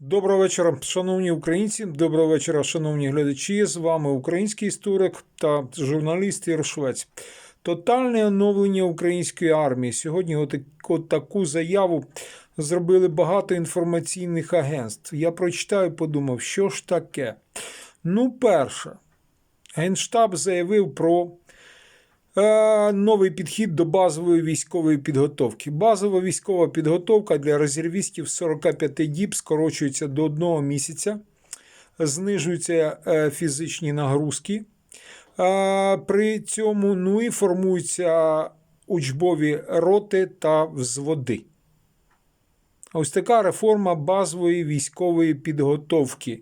Доброго вечора, шановні українці. Доброго вечора, шановні глядачі. З вами український історик та журналіст Ігор Швець. Тотальне оновлення української армії. Сьогодні от таку заяву зробили багато інформаційних агентств. Я прочитаю, подумав, що ж таке. Ну, перше, Генштаб заявив про Новий підхід до базової військової підготовки. Базова військова підготовка для резервістів з 45 діб скорочується до одного місяця, знижуються е, фізичні нагрузки. Е, При цьому ну і формуються учбові роти та взводи. Ось така реформа базової військової підготовки.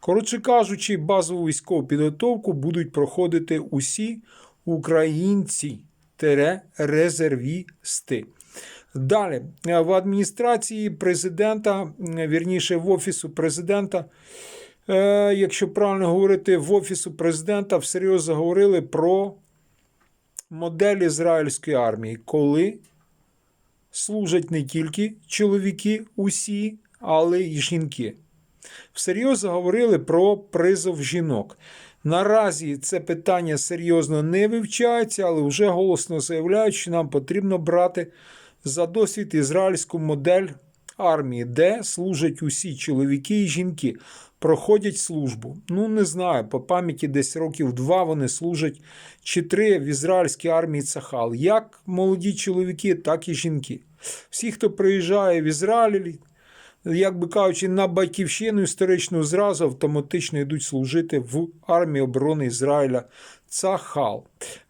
Коротше кажучи, базову військову підготовку будуть проходити усі українці резервісти. Далі в адміністрації президента, вірніше в офісу президента, е, якщо правильно говорити, в офісу президента всерйоз заговорили про модель ізраїльської армії, коли служать не тільки чоловіки, усі, але й жінки. Всерйоз заговорили про призов жінок. Наразі це питання серйозно не вивчається, але вже голосно заявляють, що нам потрібно брати за досвід ізраїльську модель армії, де служать усі чоловіки і жінки, проходять службу. Ну, не знаю, по пам'яті десь років два вони служать чи три в ізраїльській армії Цахал. Як молоді чоловіки, так і жінки. Всі, хто приїжджає в Ізраїль, як би кажучи, на батьківщину історичну зразу автоматично йдуть служити в армії оборони Ізраїля Цахал.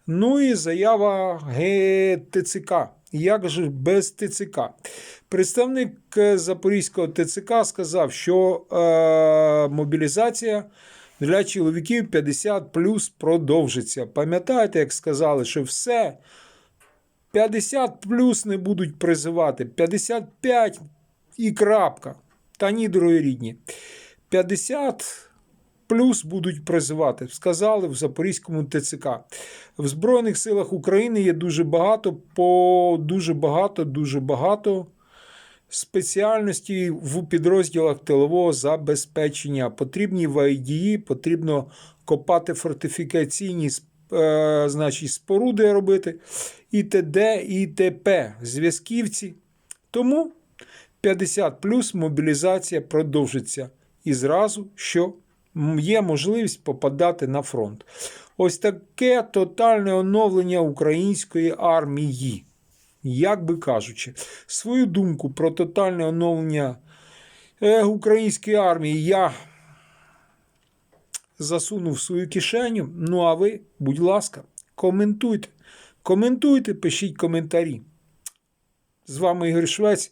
Ну і заява ГТЦК. Як же без ТЦК? Представник е, Запорізького ТЦК сказав, що е, мобілізація для чоловіків 50 плюс продовжиться. Пам'ятаєте, як сказали, що все 50 плюс не будуть призивати, 55 і крапка. Та ні, дорогі рідні. 50 плюс будуть призивати, сказали в Запорізькому ТЦК. В Збройних силах України є дуже багато, по дуже багато, дуже багато спеціальностей в підрозділах тилового забезпечення. Потрібні в IDE, потрібно копати фортифікаційні е, значить, споруди робити, і т.д. і т.п. Зв'язківці. Тому 50 плюс мобілізація продовжиться і зразу, що є можливість попадати на фронт. Ось таке тотальне оновлення української армії. Як би кажучи, свою думку про тотальне оновлення е, української армії я засунув в свою кишеню. Ну а ви, будь ласка, коментуйте. Коментуйте, пишіть коментарі. З вами Ігор Швець.